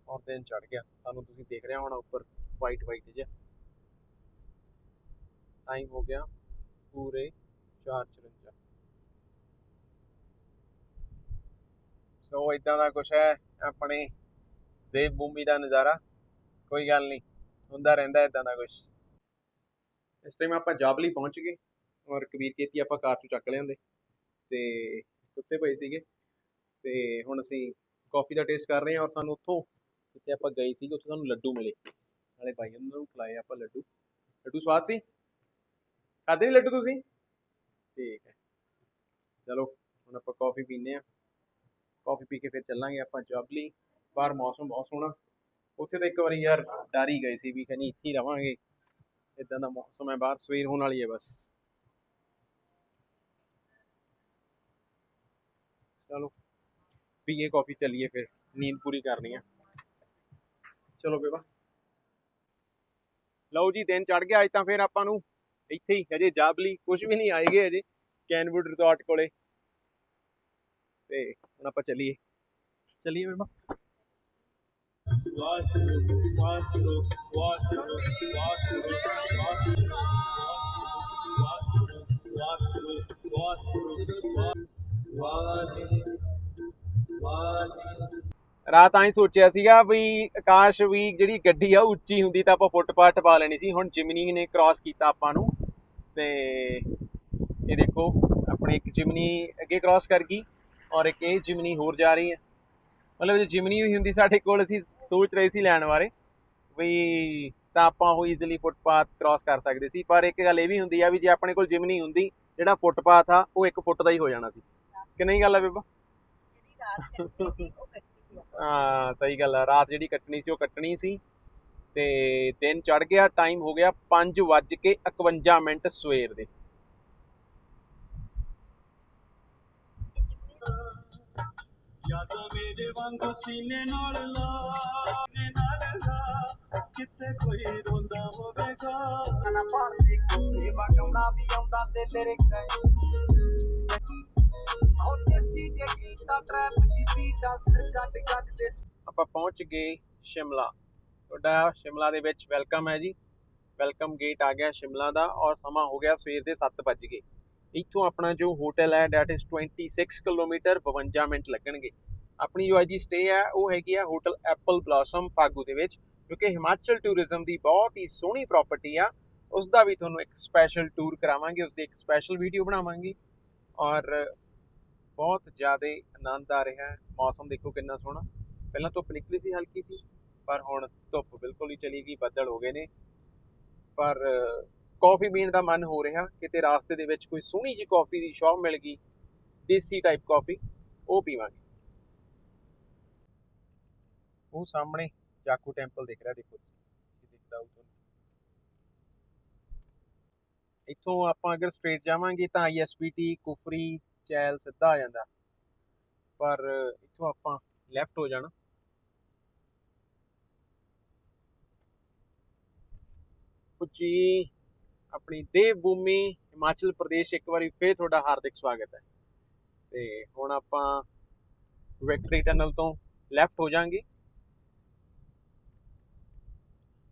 ਔਰ ਦਿਨ ਚੜ ਗਿਆ। ਸਾਨੂੰ ਤੁਸੀਂ ਦੇਖ ਰਹੇ ਹੋਣਾ ਉੱਪਰ ਵਾਈਟ ਵਾਈਟ ਜਿਹਾ। ਟਾਈਮ ਹੋ ਗਿਆ ਪੂਰੇ 4:54 ਸੋ ਇਦਾਂ ਦਾ ਕੁਛ ਹੈ ਆਪਣੇ ਦੇਵ ਭੂਮੀ ਦਾ ਨਜ਼ਾਰਾ। ਕੋਈ ਗੱਲ ਨਹੀਂ। ਹੁੰਦਾ ਰਹਿੰਦਾ ਇਦਾਂ ਦਾ ਕੁਛ। ਇਸ ਟਾਈਮ ਆਪਾਂ ਜਾਬਲੀ ਪਹੁੰਚ ਗਏ ਔਰ ਕਬੀਰ ਕੇਤੀ ਆਪਾਂ ਕਾਰ ਚੋਂ ਚੱਕ ਲਿਆਂਦੇ ਤੇ ਸੁੱਤੇ ਪਏ ਸੀਗੇ ਤੇ ਹੁਣ ਅਸੀਂ ਕਾਫੀ ਦਾ ਟੇਸਟ ਕਰ ਰਹੇ ਹਾਂ ਔਰ ਸਾਨੂੰ ਉੱਥੋਂ ਜਿੱਥੇ ਆਪਾਂ ਗਏ ਸੀਗੇ ਉੱਥੇ ਸਾਨੂੰ ਲੱਡੂ ਮਿਲੇ ਨਾਲੇ ਭਾਈ ਉਹਨਾਂ ਨੂੰ ਖਿਲਾਏ ਆਪਾਂ ਲੱਡੂ। ਲੱਡੂ ਸਵਾਦ ਸੀ? ਖਾਦੇ ਨਹੀਂ ਲੱਡੂ ਤੁਸੀਂ? ਠੀਕ ਹੈ। ਚਲੋ, ਹੁਣ ਆਪਾਂ ਕਾਫੀ ਪੀਨੇ ਆ ਕਾਫੀ ਪੀ ਕੇ ਫਿਰ ਚੱਲਾਂਗੇ ਆਪਾਂ ਜਬਲੀ ਬਾਹਰ ਮੌਸਮ ਬਹੁਤ ਸੋਹਣਾ। ਉੱਥੇ ਤਾਂ ਇੱਕ ਵਾਰੀ ਯਾਰ ਡਰ ਹੀ ਗਏ ਸੀ ਵੀ ਕਹਿੰਦੀ ਇੱਥੇ ਹੀ ਰਵਾਂਗੇ। ਇਦਾਂ ਦਾ ਮੌਸਮ ਹੈ ਬਾਹਰ ਸਵੇਰ ਹੋਣ ਵਾਲੀ ਹੈ ਬਸ। ਚਲੋ, ਪੀਏ ਕਾਫੀ ਚੱਲੀਏ ਫਿਰ। ਨੀਂਦ ਪੂਰੀ ਕਰਨੀ ਆ। ਚਲੋ ਬੇਬਾ। ਲਓ ਜੀ, ਦਿਨ ਚੜ ਗਿਆ। ਅੱਜ ਤਾਂ ਫਿਰ ਆਪਾਂ ਨੂੰ ਇੱਥੇ ਹੀ, ਹਜੇ ਜਾਬਲੀ ਕੁਝ ਵੀ ਨਹੀਂ ਆਏਗੇ ਹਜੇ ਕੈਨਵੁੱਡ ਰਿਜ਼ੋਰਟ ਕੋਲੇ। ਤੇ ਹੁਣ ਆਪਾਂ ਚੱਲੀਏ। ਚੱਲੀਏ ਬੇਬਾ। ਰਾਤ ਆਈ ਸੋਚਿਆ ਸੀਗਾ ਵੀ ਆਕਾਸ਼ ਵੀ ਜਿਹੜੀ ਗੱਡੀ ਆ ਉਹ ਉੱਚੀ ਹੁੰਦੀ ਤਾਂ ਆਪਾਂ ਫੁੱਟਪਾਥ ਪਾ ਲੈਣੀ ਸੀ। ਹੁਣ ਜਿਮਨੀ ਨੇ ਕ੍ਰਾਸ ਕੀਤਾ ਆਪਾਂ ਨੂੰ ਤੇ ਇਹ ਦੇਖੋ, ਆਪਣੇ ਇੱਕ ਜਿਮਨੀ ਅੱਗੇ ਕ੍ਰਾਸ ਕਰ ਗਈ ਔਰ ਇੱਕ ਇਹ ਜਿਮਨੀ ਹੋਰ ਜਾ ਰਹੀ ਹੈ। ਮਤਲਬ ਜੇ ਜਿਮਨੀ ਹੋਈ ਹੁੰਦੀ ਸਾਡੇ ਕੋਲ, ਅਸੀਂ ਸੋਚ ਰਹੇ ਸੀ ਲੈਣ ਬਾਰੇ। ਵੀ ਤਾਂ ਆਪਾਂ ਉਹ ਈਜ਼ੀਲੀ ਫੁੱਟਪਾਥ ਕ੍ਰਾਸ ਕਰ ਸਕਦੇ ਸੀ ਪਰ ਇੱਕ ਗੱਲ ਇਹ ਵੀ ਹੁੰਦੀ ਆ ਵੀ ਜੇ ਆਪਣੇ ਕੋਲ ਜਿਮਨੀ ਹੁੰਦੀ ਜਿਹੜਾ ਫੁੱਟਪਾਥ ਆ ਉਹ ਇੱਕ ਫੁੱਟ ਦਾ ਹੀ ਹੋ ਜਾਣਾ ਸੀ। ਕਿ ਨਹੀਂ ਗੱਲ ਆ ਬੇਬਾ? ਹਾਂ ਸਹੀ ਗੱਲ ਆ। ਰਾਤ ਜਿਹੜੀ ਕੱਟਣੀ ਸੀ ਉਹ ਕੱਟਣੀ ਸੀ। ਤੇ ਦਿਨ ਚੜ ਗਿਆ ਟਾਈਮ ਹੋ ਗਿਆ 5 ਵੱਜ ਕੇ 51 ਮਿੰਟ ਸਵੇਰ ਦੇ। ਯਾਦਾਂ ਮੇਰੇ ਵਾਂਗੂ ਸੀਨੇ ਨਾਲ ਲਾ ਨਾਲ ਲਾ ਕਿਤੇ ਕੋਈ ਰੋਂਦਾ ਹੋਵੇਗਾ। ਨਾ ਪੜਦੀ ਕੋਈ ਵਗਾਉਣਾ ਵੀ ਆਉਂਦਾ ਤੇ ਲਿਰਿਕਸ ਹੈ। ਉਹ ਦੇਸੀ ਜੇ ਗੀਤਾ ਟਰੈਪ ਜੀ ਬੀਟਾਂ ਸਿਰ ਗੱਡ ਗੱਡ ਦੇ ਆਪਾਂ ਪਹੁੰਚ ਗਏ ਸ਼ਿਮਲਾ। ਤੁਹਾਡਾ ਸ਼ਿਮਲਾ ਦੇ ਵਿੱਚ ਵੈਲਕਮ ਹੈ ਜੀ। ਵੈਲਕਮ ਗੇਟ ਆ ਗਿਆ ਸ਼ਿਮਲਾ ਦਾ ਔਰ ਸਮਾਂ ਹੋ ਗਿਆ ਸਵੇਰ ਦੇ 7 ਵੱਜ ਗਏ। ਇੱਥੋਂ ਆਪਣਾ ਜੋ ਹੋਟਲ ਹੈ ਡੈਟ ਇਜ਼ 26 ਕਿਲੋਮੀਟਰ 52 ਮਿੰਟ ਲੱਗਣਗੇ। ਆਪਣੀ ਜੋ ਅੱਜ ਦੀ ਸਟੇ ਹੈ, ਉਹ ਹੈਗੀ ਹੈ ਹੋਟਲ ਐਪਲ ਬਲੌਸਮ ਫਾਗੂ ਦੇ ਵਿੱਚ ਕਿਉਂਕਿ ਹਿਮਾਚਲ ਟੂਰਿਜ਼ਮ ਦੀ ਬਹੁਤ ਹੀ ਸੋਹਣੀ ਪ੍ਰਾਪਰਟੀ ਆ। ਉਸ ਦਾ ਵੀ ਤੁਹਾਨੂੰ ਇੱਕ ਸਪੈਸ਼ਲ ਟੂਰ ਕਰਾਵਾਂਗੇ, ਉਸ ਦੀ ਇੱਕ ਸਪੈਸ਼ਲ ਵੀਡੀਓ ਬਣਾਵਾਂਗੇ। ਔਰ ਬਹੁਤ ਜ਼ਿਆਦਾ ਆਨੰਦ ਆ ਰਿਹਾ ਹੈ। ਮੌਸਮ ਦੇਖੋ ਕਿੰਨਾ ਸੋਹਣਾ। ਪਹਿਲਾਂ ਧੁੱਪ ਨਿਕਲੀ ਸੀ, ਹਲਕੀ ਸੀ, ਪਰ ਹੁਣ ਧੁੱਪ ਬਿਲਕੁਲ ਹੀ ਚਲੀ ਗਈ, ਬੱਦਲ ਹੋ ਗਏ ਨੇ। ਪਰ ਕਾਫੀ ਪੀਣ ਦਾ ਮਨ ਹੋ ਰਿਹਾ, ਕਿਤੇ ਰਾਸਤੇ ਦੇ ਵਿੱਚ ਕੋਈ ਸੋਹਣੀ ਜੀ ਕਾਫੀ ਦੀ ਸ਼ਾਪ ਮਿਲ ਗਈ, ਦੇਸੀ ਟਾਈਪ ਕਾਫੀ, ਉਹ ਪੀਵਾਂਗੇ। ਉਹ ਸਾਹਮਣੇ ਜਾਕੂ ਟੈਂਪਲ ਦਿਖ ਰਿਹਾ, ਦੇਖੋ ਦਿਖਦਾ ਉਹ ਤੁਹਾਨੂੰ। ਇੱਥੋਂ ਆਪਾਂ ਅਗਰ ਸਟ੍ਰੇਟ ਜਾਵਾਂਗੇ ਤਾਂ ਆਈਐਸਪੀਟੀ ਕੁਫਰੀ, ਚੈਲ ਸਿੱਧਾ ਆ ਜਾਂਦਾ। ਪਰ ਇੱਥੋਂ ਆਪਾਂ ਲੈਫਟ ਹੋ ਜਾਣਾ। ਜੀ ਆਪਣੀ ਦੇਵ ਭੂਮੀ ਹਿਮਾਚਲ ਪ੍ਰਦੇਸ਼ ਇੱਕ ਵਾਰੀ ਫੇਰ ਤੁਹਾਡਾ ਹਾਰਦਿਕ ਸਵਾਗਤ ਹੈ। ਤੇ ਹੁਣ ਆਪਾਂ ਵਿਕਟਰੀ ਟਨਲ ਤੋਂ ਲੈਫਟ ਹੋ ਜਾਾਂਗੇ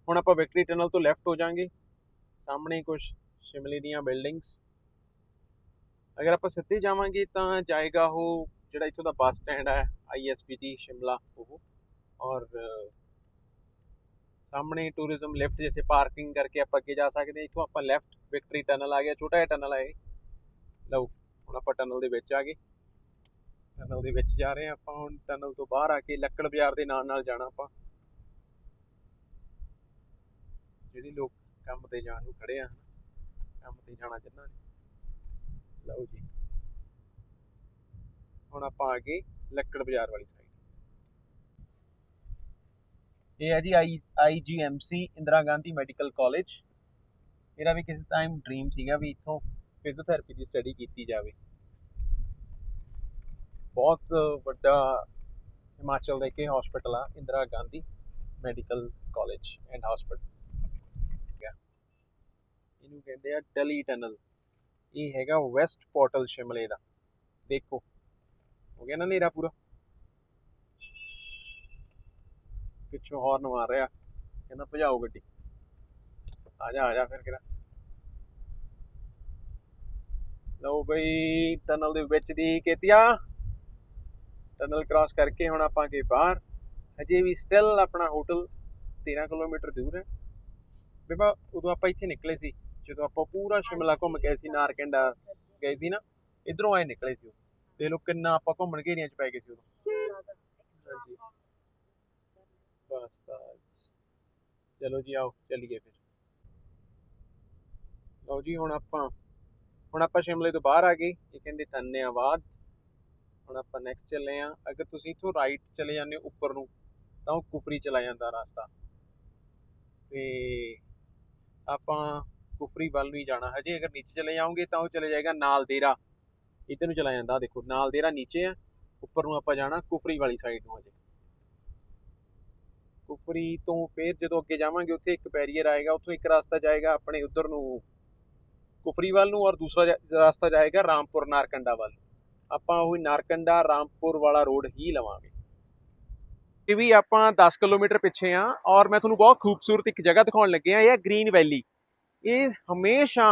ਹੁਣ ਆਪਾਂ ਵਿਕਟਰੀ ਟਨਲ ਤੋਂ ਲੈਫਟ ਹੋ ਜਾਾਂਗੇ ਸਾਹਮਣੇ ਕੁਝ ਸ਼ਿਮਲੇ ਦੀਆਂ ਬਿਲਡਿੰਗਸ ਅਗਰ ਆਪਾਂ ਸਿੱਧੇ ਜਾਵਾਂਗੇ ਤਾਂ ਜਾਏਗਾ ਉਹ ਜਿਹੜਾ ਇੱਥੋਂ ਦਾ ਬੱਸ ਸਟੈਂਡ ਹੈ ਆਈਐਸਪੀਟੀ ਸ਼ਿਮਲਾ ਉਹ। ਔਰ ਸਾਹਮਣੇ ਟੂਰਿਜ਼ਮ ਲਿਫਟ ਜਿੱਥੇ ਪਾਰਕਿੰਗ ਕਰਕੇ ਆਪਾਂ ਅੱਗੇ ਜਾ ਸਕਦੇ ਹਾਂ। ਇੱਥੋਂ ਆਪਾਂ ਲੈਫਟ ਵਿਕਟਰੀ ਟਨਲ ਆ ਗਿਆ, ਛੋਟਾ ਜਿਹਾ ਟਨਲ ਆ ਇਹ। ਲਓ, ਹੁਣ ਆਪਾਂ ਟਨਲ ਦੇ ਵਿੱਚ ਆ ਗਏ। ਟਨਲ ਦੇ ਵਿੱਚ ਜਾ ਰਹੇ ਹਾਂ ਆਪਾਂ ਹੁਣ। ਟਨਲ ਤੋਂ ਬਾਹਰ ਆ ਕੇ ਲੱਕੜ ਬਾਜ਼ਾਰ ਦੇ ਨਾਲ ਨਾਲ ਜਾਣਾ ਆਪਾਂ। ਜਿਹੜੇ ਲੋਕ ਕੰਮ ਤੇ ਜਾਣ ਨੂੰ ਖੜੇ ਆ ਕੰਮ ਤੇ ਜਾਣਾ ਚਾਹੁੰਦਾ ਨੇ। ਲਓ ਜੀ। ਹੁਣ ਆਪਾਂ ਆ ਗਏ ਲੱਕੜ ਬਾਜ਼ਾਰ ਵਾਲੀ ਸਾਈਡ ਇਹ ਹੈ ਜੀ I IGMC Indira Gandhi medical college. ਮੇਰਾ ਵੀ ਕਿਸੇ ਟਾਈਮ ਡ੍ਰੀਮ ਸੀਗਾ ਵੀ ਇੱਥੋਂ ਫਿਜ਼ੀਓਥੈਰੇਪੀ ਦੀ ਸਟੱਡੀ ਕੀਤੀ ਜਾਵੇ। ਬਹੁਤ ਵੱਡਾ ਹਿਮਾਚਲ ਦਾ ਇੱਕ ਹਸਪੀਟਲ ਆ, Indira Gandhi medical college and hospital ਇਹਨੂੰ ਕਹਿੰਦੇ ਆ ਡਲੀ ਟਨਲ ਇਹ ਹੈਗਾ ਵੈਸਟ ਪੋਰਟਲ ਸ਼ਿਮਲੇ ਦਾ। ਦੇਖੋ, ਹੋ ਗਿਆ ਨਾ ਨੇਰਾ ਪੂਰਾ? ਪਿੱਛੋਂ ਹਾਰਨ ਮਾਰ ਰਿਹਾ ਕਹਿੰਦਾ ਭਜਾਓ ਗੱਡੀ। ਆ ਜਾ ਆ ਜਾ ਫਿਰ ਕਿਰਾ ਲਓ ਬਈ ਟਨਲ ਦੇ ਵਿੱਚ ਦੀ ਕੇਤੀਆ ਟਨਲ ਕ੍ਰਾਸ ਕਰਕੇ ਹੁਣ ਆਪਾਂ ਕੇ ਬਾਹਰ। ਹਜੇ ਵੀ ਸਟਿਲ ਆਪਣਾ ਹੋਟਲ 13 ਕਿਲੋਮੀਟਰ ਦੂਰ ਹੈ। ਬੇਬਾ ਉਦੋਂ ਆਪਾਂ ਇੱਥੇ ਨਿਕਲੇ ਸੀ। ਜਦੋਂ ਆਪਾਂ ਪੂਰਾ ਸ਼ਿਮਲਾ ਘੁੰਮ ਕੇ ਸੀ ਨਾਰਕੰਡਾ ਗਏ ਸੀ ਨਾ ਇਧਰੋਂ ਆਏ ਨਿਕਲੇ ਸੀ ਉਹ। ਦੇਖ ਲਓ ਕਿੰਨਾ ਆਪਾਂ ਘੁੰਮਣ ਘੇਰੀਆਂ ਚ ਪੈ ਗਏ ਸੀ ਉਦੋਂ। ਹਾਂਜੀ। ਬਸ ਬਸ। ਚਲੋ ਜੀ, ਆਓ, ਚੱਲੀਏ ਫਿਰ। ਲਓ ਜੀ, ਹੁਣ ਆਪਾਂ ਹੁਣ ਆਪਾਂ ਸ਼ਿਮਲੇ ਤੋਂ ਬਾਹਰ ਆ ਗਏ। ਇਹ ਕਹਿੰਦੇ ਧੰਨਵਾਦ ਹੁਣ ਆਪਾਂ ਨੈਕਸਟ ਚੱਲੇ ਆ। ਅਗਰ ਤੁਸੀਂ ਇੱਥੋਂ ਰਾਈਟ ਚਲੇ ਜਾਂਦੇ ਹੋ ਉੱਪਰ ਨੂੰ, ਤਾਂ ਉਹ ਕੁਫਰੀ ਚਲਾ ਜਾਂਦਾ ਰਸਤਾ। ਤੇ ਆਪਾਂ ਕੁਫਰੀ ਵੱਲ ਨੂੰ ਹੀ ਜਾਣਾ। ਹਜੇ ਅਗਰ ਨੀਚੇ ਚਲੇ ਜਾਓਗੇ, ਤਾਂ ਉਹ ਚਲੇ ਜਾਏਗਾ ਨਾਲ ਦੇਰਾ ਇੱਧਰ ਨੂੰ ਚਲਾ ਜਾਂਦਾ। ਦੇਖੋ, ਨਾਲ ਦੇਰਾ ਨੀਚੇ ਆ। ਉੱਪਰ ਨੂੰ ਆਪਾਂ ਜਾਣਾ ਕੁਫਰੀ ਵਾਲੀ ਸਾਈਡ ਨੂੰ ਹਜੇ। ਕੁਫਰੀ ਤੋਂ ਫਿਰ ਜਦੋਂ ਅੱਗੇ ਜਾਵਾਂਗੇ, ਉੱਥੇ ਇੱਕ ਬੈਰੀਅਰ ਆਏਗਾ, ਉੱਥੋਂ ਇੱਕ ਰਸਤਾ ਜਾਏਗਾ ਆਪਣੇ ਉਧਰ ਨੂੰ ਕੁਫਰੀ ਵੱਲ ਨੂੰ ਔਰ ਦੂਸਰਾ ਰਸਤਾ ਜਾਏਗਾ ਰਾਮਪੁਰ ਨਾਰਕੰਡਾ ਵੱਲ। ਆਪਾਂ ਉਹ ਨਾਰਕੰਡਾ, ਰਾਮਪੁਰ ਵਾਲਾ ਰੋਡ ਹੀ ਲਵਾਂਗੇ। ਇਹ ਵੀ ਆਪਾਂ 10 ਕਿਲੋਮੀਟਰ ਪਿੱਛੇ ਆ ਔਰ ਮੈਂ ਤੁਹਾਨੂੰ ਬਹੁਤ ਖੂਬਸੂਰਤ ਇੱਕ ਜਗ੍ਹਾ ਦਿਖਾਉਣ ਲੱਗੇ ਆ, ਇਹ ਹੈ ਗ੍ਰੀਨ ਵੈਲੀ। ਇਹ ਹਮੇਸ਼ਾ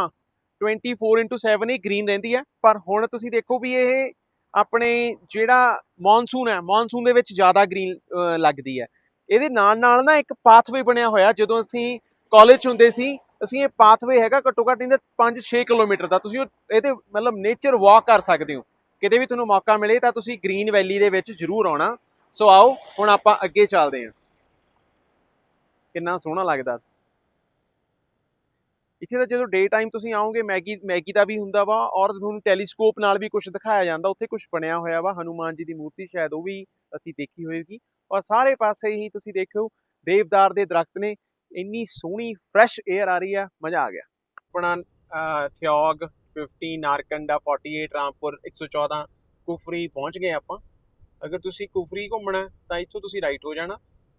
24/7 ਇਹ ਗ੍ਰੀਨ ਰਹਿੰਦੀ ਹੈ, ਪਰ ਹੁਣ ਤੁਸੀਂ ਦੇਖੋ ਵੀ ਇਹ ਆਪਣੇ ਜਿਹੜਾ ਮੌਨਸੂਨ ਹੈ ਮੌਨਸੂਨ ਦੇ ਵਿੱਚ ਜ਼ਿਆਦਾ ਗ੍ਰੀਨ ਲੱਗਦੀ ਹੈ। ਇਹਦੇ ਨਾਲ ਨਾਲ ਨਾ ਇੱਕ ਪਾਥਵੇ ਬਣਿਆ ਹੋਇਆ ਜਦੋਂ ਅਸੀਂ ਕਾਲਜ 'ਚ ਹੁੰਦੇ ਸੀ, ਅਸੀਂ ਇਹ ਪਾਥਵੇ ਹੈਗਾ ਘੱਟੋ ਘੱਟ ਇਹਦੇ 5-6 ਕਿਲੋਮੀਟਰ ਦਾ। ਤੁਸੀਂ ਉਹ- ਇਹਦੇ ਮਤਲਬ ਨੇਚਰ ਵਾਕ ਕਰ ਸਕਦੇ ਹੋ। ਕਿਤੇ ਵੀ ਤੁਹਾਨੂੰ ਮੌਕਾ ਮਿਲੇ ਤਾਂ ਤੁਸੀਂ ਗ੍ਰੀਨ ਵੈਲੀ ਦੇ ਵਿੱਚ ਜ਼ਰੂਰ ਆਉਣਾ। ਸੋ ਆਓ, ਹੁਣ ਆਪਾਂ ਅੱਗੇ ਚੱਲਦੇ ਹਾਂ। ਕਿੰਨਾ ਸੋਹਣਾ ਲੱਗਦਾ। ਇੱਥੇ ਤਾਂ ਜਦੋਂ ਡੇ ਟਾਈਮ ਤੁਸੀਂ ਆਓਗੇ, ਮੈਗੀ ਮੈਗੀ ਦਾ ਵੀ ਹੁੰਦਾ ਵਾ ਔਰ ਤੁਹਾਨੂੰ ਟੈਲੀਸਕੋਪ ਨਾਲ ਵੀ ਕੁਝ ਦਿਖਾਇਆ ਜਾਂਦਾ। ਉੱਥੇ ਕੁਝ ਬਣਿਆ ਹੋਇਆ ਵਾ। ਹਨੂਮਾਨ ਜੀ ਦੀ ਮੂਰਤੀ ਸ਼ਾਇਦ ਉਹ ਵੀ ਅਸੀਂ ਦੇਖੀ ਹੋਏਗੀ। ਔਰ ਸਾਰੇ ਪਾਸੇ ਹੀ ਤੁਸੀਂ ਦੇਖਿਓ, ਦੇਵਦਾਰ ਦੇ ਦਰਖਤ ਨੇ, ਇੰਨੀ ਸੋਹਣੀ ਫਰੈਸ਼ 에ਅਰ ਆ ਰਹੀ ਆ, ਮਜ਼ਾ ਆ ਗਿਆ। ਆਪਣਾ ਥਿਓਗ 50 ਨਾਰਕੰਡਾ 48 ਰਾਮਪੁਰ 114 ਕੁਫਰੀ ਪਹੁੰਚ ਗਏ ਆਪਾਂ। ਅਗਰ ਤੁਸੀਂ ਕੁਫਰੀ ਘੁੰਮਣਾ ਤਾਂ ਇੱਥੋਂ ਤੁਸੀਂ ਰਾਈਟ ਹੋ ਜਾਣਾ।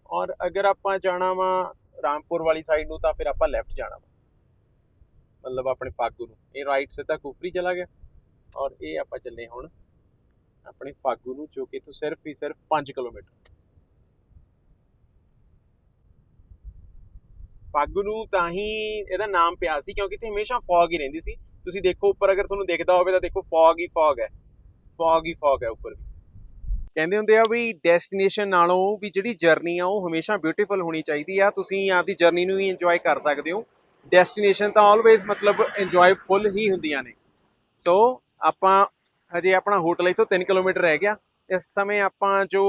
ਔਰ ਅਗਰ ਆਪਾਂ ਜਾਣਾ ਵਾ ਰਾਮਪੁਰ ਵਾਲੀ ਸਾਈਡ ਨੂੰ, ਤਾਂ ਫਿਰ ਆਪਾਂ ਲੈਫਟ ਜਾਣਾ ਵਾ। ਮਤਲਬ ਆਪਣੇ ਫਾਗੂ ਨੂੰ। ਇਹ ਰਾਈਟ ਸਿੱਧਾ ਕੁਫਰੀ ਚਲਾ ਗਿਆ। ਔਰ ਇਹ ਆਪਾਂ ਚੱਲੇ ਹੁਣ ਆਪਣੇ ਫਾਗੂ ਨੂੰ, ਜੋ ਕਿ ਇੱਥੋਂ ਸਿਰਫ ਹੀ ਸਿਰਫ 5 ਕਿਲੋਮੀਟਰ। ਫਾਗੂ ਨੂੰ ਤਾਂ ਹੀ ਇਹਦਾ ਨਾਮ ਪਿਆ ਸੀ, ਕਿਉਂਕਿ ਇੱਥੇ ਹਮੇਸ਼ਾ ਫੌਗ ਹੀ ਰਹਿੰਦੀ ਸੀ। ਤੁਸੀਂ ਦੇਖੋ ਉੱਪਰ ਅਗਰ ਤੁਹਾਨੂੰ ਦਿਖਦਾ ਹੋਵੇ ਤਾਂ ਦੇਖੋ ਫੌਗ ਹੀ ਫੌਗ ਹੈ। ਫੌਗ ਹੀ ਫੌਗ ਹੈ ਉੱਪਰ ਵੀ। ਕਹਿੰਦੇ ਹੁੰਦੇ ਆ ਵੀ ਡੈਸਟੀਨੇਸ਼ਨ ਨਾਲੋਂ ਵੀ ਜਿਹੜੀ ਜਰਨੀ ਆ ਉਹ ਹਮੇਸ਼ਾ ਬਿਊਟੀਫੁਲ ਹੋਣੀ ਚਾਹੀਦੀ ਆ। ਤੁਸੀਂ ਆਪਦੀ ਜਰਨੀ ਨੂੰ ਹੀ ਇੰਜੋਏ ਕਰ ਸਕਦੇ ਹੋ। ਡੈਸਟੀਨੇਸ਼ਨ ਤਾਂ ਆਲਵੇਜ਼ ਮਤਲਬ ਇੰਜੋਏਫੁਲ ਹੀ ਹੁੰਦੀਆਂ ਨੇ। ਸੋ ਆਪਾਂ ਹਜੇ ਆਪਣਾ ਹੋਟਲ ਇੱਥੋਂ 3 ਕਿਲੋਮੀਟਰ ਰਹਿ ਗਿਆ। ਇਸ ਸਮੇਂ ਆਪਾਂ ਜੋ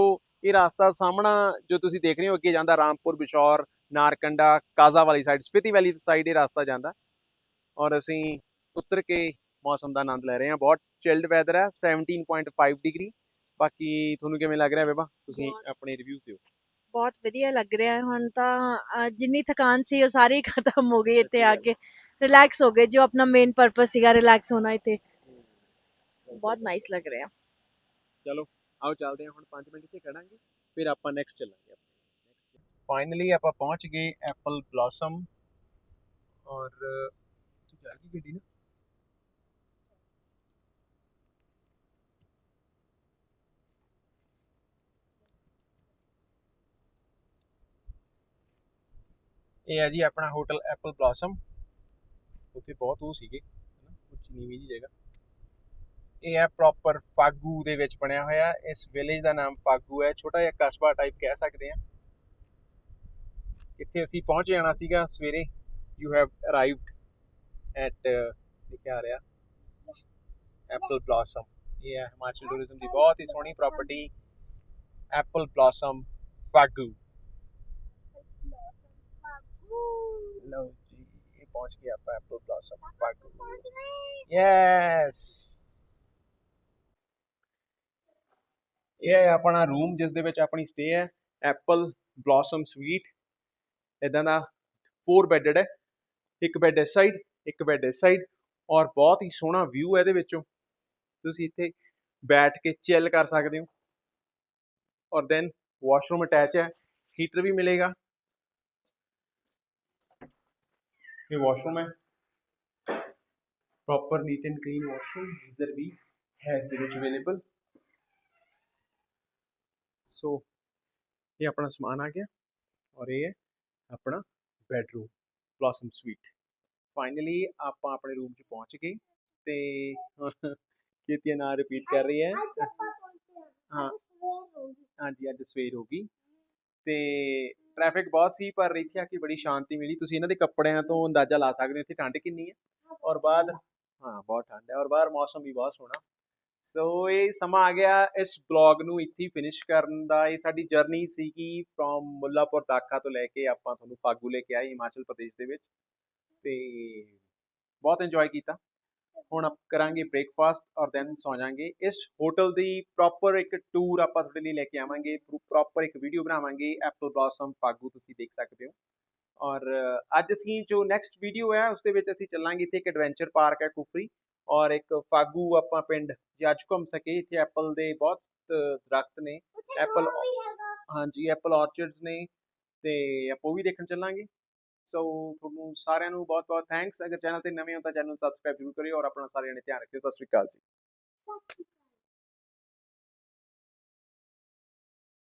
ਇਹ ਰਾਸਤਾ ਸਾਹਮਣਾ ਜੋ ਤੁਸੀਂ ਦੇਖ ਰਹੇ ਹੋ, ਅੱਗੇ ਜਾਂਦਾ ਰਾਮਪੁਰ, ਬਿਸ਼ੌਰ ਨਾਰਕੰਡਾ ਕਾਜ਼ਾ ਵਾਲੀ ਸਾਈਡ ਸਪੀਤੀ ਵੈਲੀ ਸਾਈਡ ਇਹ ਰਸਤਾ ਜਾਂਦਾ। ਔਰ ਅਸੀਂ ਉਤਰ ਕੇ ਮੌਸਮ ਦਾ ਆਨੰਦ ਲੈ ਰਹੇ ਹਾਂ। ਬਹੁਤ ਚਿਲਡ ਵੈਦਰ ਹੈ 17.5 ਡਿਗਰੀ ਬਾਕੀ ਤੁਹਾਨੂੰ ਕਿਵੇਂ ਲੱਗ ਰਿਹਾ ਬੇਬਾ? ਤੁਸੀਂ ਆਪਣੇ ਰਿਵਿਊਜ਼ ਦਿਓ। ਬਹੁਤ ਵਧੀਆ ਲੱਗ ਰਿਹਾ ਹੁਣ ਤਾਂ ਜਿੰਨੀ ਥਕਾਨ ਸੀ ਉਹ ਸਾਰੀ ਖਤਮ ਹੋ ਗਈ ਇੱਥੇ ਆ ਕੇ। ਰਿਲੈਕਸ ਹੋ ਗਏ ਜੋ ਆਪਣਾ ਮੇਨ ਪਰਪਸ ਸੀਗਾ ਰਿਲੈਕਸ ਹੋਣਾ ਇੱਥੇ। ਬਹੁਤ ਨਾਈਸ ਲੱਗ ਰਿਹਾ। ਚਲੋ ਆਓ ਚੱਲਦੇ ਹਾਂ। ਹੁਣ 5 ਮਿੰਟ ਇੱਥੇ ਖੜਾਂਗੇ ਫਿਰ ਆਪਾਂ ਨੈਕਸਟ ਚੱਲਾਂਗੇ। ਫਾਈਨਲੀ ਆਪਾਂ ਪਹੁੰਚ ਗਏ ਐਪਲ ਬਲੌਸਮ ਔਰ, ਤੂੰ ਗੱਡੀ ਨਾ? ਇਹ ਹੈ ਜੀ ਆਪਣਾ ਹੋਟਲ ਐਪਲ ਬਲੌਸਮ ਉੱਥੇ ਬਹੁਤ ਉਹ ਸੀਗੇ, ਹਨਾ, ਉੱਚੀ ਨੀਵੀਂ ਜੀ ਜਗ੍ਹਾ। ਇਹ ਹੈ ਪ੍ਰੋਪਰ ਫਾਗੂ ਦੇ ਵਿੱਚ ਬਣਿਆ ਹੋਇਆ। ਇਸ ਵਿਲੇਜ ਦਾ ਨਾਮ ਫਾਗੂ ਹੈ। ਛੋਟਾ ਜਿਹਾ ਕਸਬਾ ਟਾਈਪ ਕਹਿ ਸਕਦੇ ਆ ਇੱਥੇ ਅਸੀਂ ਪਹੁੰਚ ਜਾਣਾ ਸੀਗਾ ਸਵੇਰੇ। ਯੂ ਹੈਵ ਅਰਾਈਵਡ ਐਟ ਲਿਖਿਆ ਆ ਰਿਹਾ? ਐਪਲ ਬਲੌਸਮ ਇਹ ਹੈ ਹਿਮਾਚਲ ਟੂਰਿਜ਼ਮ ਦੀ ਬਹੁਤ ਹੀ ਸੋਹਣੀ ਪ੍ਰਾਪਰਟੀ ਐਪਲ ਬਲੌਸਮ ਫਾਗੂ ਲਓ ਜੀ, ਇਹ ਪਹੁੰਚ ਗਿਆ ਆਪਾਂ ਐਪਲ ਬਲੌਸਮ ਫਾਗੂ ਯੈਸ ਇਹ ਹੈ ਆਪਣਾ ਰੂਮ ਜਿਸ ਦੇ ਵਿੱਚ ਆਪਣੀ ਸਟੇ ਹੈ। ਐਪਲ ਬਲੌਸਮ ਸਵੀਟ ਇਦਾਂ ਦਾ 4 ਬੈੱਡਡ ਹੈ, ਇੱਕ ਬੈੱਡ ਇਸ ਸਾਈਡ ਇੱਕ ਬੈੱਡ ਇਸ ਸਾਈਡ ਔਰ ਬਹੁਤ ਹੀ ਸੋਹਣਾ ਵਿਊ ਹੈ ਇਹਦੇ ਵਿੱਚੋਂ। ਤੁਸੀਂ ਇੱਥੇ ਬੈਠ ਕੇ ਚਿਲ ਕਰ ਸਕਦੇ ਹੋ। ਔਰ ਦੈਨ ਵਾਸ਼ਰੂਮ ਅਟੈਚ ਹੈ ਹੀਟਰ ਵੀ ਮਿਲੇਗਾ। ਇਹ ਵਾਸ਼ਰੂਮ ਹੈ। Proper neat and clean washroom geyser ਵੀ ਹੈ ਇਸ ਦੇ ਵਿੱਚ ਅਵੇਲੇਬਲ ਸੋ ਇਹ ਆਪਣਾ ਸਮਾਨ ਆ ਗਿਆ ਔਰ ਇਹ ਹੈ ਆਪਣਾ ਬੈਡਰੂਮ ਬਲੌਸਮ ਸਵੀਟ ਫਾਈਨਲੀ ਆਪਾਂ ਆਪਣੇ ਰੂਮ 'ਚ ਪਹੁੰਚ ਗਏ ਤੇ ਕੀਤੀਆ ਨਾ ਰਿਪੀਟ ਕਰ ਰਹੀ ਹੈ। ਹਾਂ। ਹਾਂਜੀ ਅੱਜ ਸਵੇਰ ਹੋ ਗਈ। ਤੇ ਟ੍ਰੈਫਿਕ ਬਹੁਤ ਸੀ ਪਰ ਇੱਥੇ ਆ ਕੇ ਬੜੀ ਸ਼ਾਂਤੀ ਮਿਲੀ। ਤੁਸੀਂ ਇਹਨਾਂ ਦੇ ਕੱਪੜਿਆਂ ਤੋਂ ਅੰਦਾਜ਼ਾ ਲਾ ਸਕਦੇ ਹੋ ਇੱਥੇ ਠੰਡ ਕਿੰਨੀ ਹੈ। ਔਰ ਬਾਅਦ ਹਾਂ ਬਹੁਤ ਠੰਡ ਹੈ। ਔਰ ਬਾਹਰ ਮੌਸਮ ਵੀ ਬਹੁਤ ਸੋਹਣਾ। ਸੋ ਇਹ ਸਮਾਂ ਆ ਗਿਆ ਇਸ ਬਲੌਗ ਨੂੰ ਇੱਥੇ ਫਿਨਿਸ਼ ਕਰਨ ਦਾ। ਇਹ ਸਾਡੀ ਜਰਨੀ ਸੀਗੀ ਫਰੋਮ ਮੁੱਲਾਪੁਰ ਦਾਖਾ ਤੋਂ ਲੈ ਕੇ ਆਪਾਂ ਤੁਹਾਨੂੰ ਫਾਗੂ ਲੈ ਕੇ ਆਏ ਹਿਮਾਚਲ ਪ੍ਰਦੇਸ਼ ਦੇ ਵਿੱਚ। ਤੇ ਬਹੁਤ ਇੰਜੋਏ ਕੀਤਾ। ਹੁਣ ਆਪ ਕਰਾਂਗੇ ਬ੍ਰੇਕਫਾਸਟ ਔਰ ਦੈਨ ਸੌ ਜਾਾਂਗੇ ਇਸ ਹੋਟਲ ਦੀ ਪ੍ਰੋਪਰ ਇੱਕ ਟੂਰ ਆਪਾਂ ਤੁਹਾਡੇ ਲਈ ਲੈ ਕੇ ਆਵਾਂਗੇ। ਪ੍ਰੋਪਰ ਇੱਕ ਵੀਡੀਓ ਬਣਾਵਾਂਗੇ। ਐਪਲ ਬਲੌਸਮ ਫਾਗੂ ਤੁਸੀਂ ਦੇਖ ਸਕਦੇ ਹੋ। ਔਰ ਅੱਜ ਅਸੀਂ ਜੋ ਨੈਕਸਟ ਵੀਡੀਓ ਹੈ, ਉਸ ਦੇ ਵਿੱਚ ਅਸੀਂ ਚੱਲਾਂਗੇ। ਇੱਥੇ ਇੱਕ ਐਡਵੈਂਚਰ ਪਾਰਕ ਹੈ ਕੁਫਰੀ। ਔਰ ਇੱਕ ਫਾਗੂ ਆਪਾਂ ਪਿੰਡ ਜੇ ਅੱਜ ਘੁੰਮ ਸਕੇ ਇੱਥੇ ਐਪਲ ਦੇ ਬਹੁਤ ਦਰਖਤ ਨੇ। ਐਪਲ ਹਾਂਜੀ ਐਪਲ ਆਰਚਰਡਸ ਨੇ ਤੇ ਆਪਾਂ ਉਹ ਵੀ ਦੇਖਣ ਚੱਲਾਂਗੇ। ਸੋ ਤੁਹਾਨੂੰ ਸਾਰਿਆਂ ਨੂੰ ਬਹੁਤ ਬਹੁਤ ਥੈਂਕਸ ਅਗਰ ਚੈਨਲ ਤੇ ਨਵੇਂ ਹੋ ਤਾਂ ਚੈਨਲ ਨੂੰ ਸਬਸਕ੍ਰਾਈਬ ਜ਼ਰੂਰ ਕਰਿਓ ਔਰ ਆਪਣਾ ਸਾਰਿਆਂ ਨੇ ਧਿਆਨ ਰੱਖਿਓ। ਸਤਿ ਸ਼੍ਰੀ ਅਕਾਲ ਜੀ।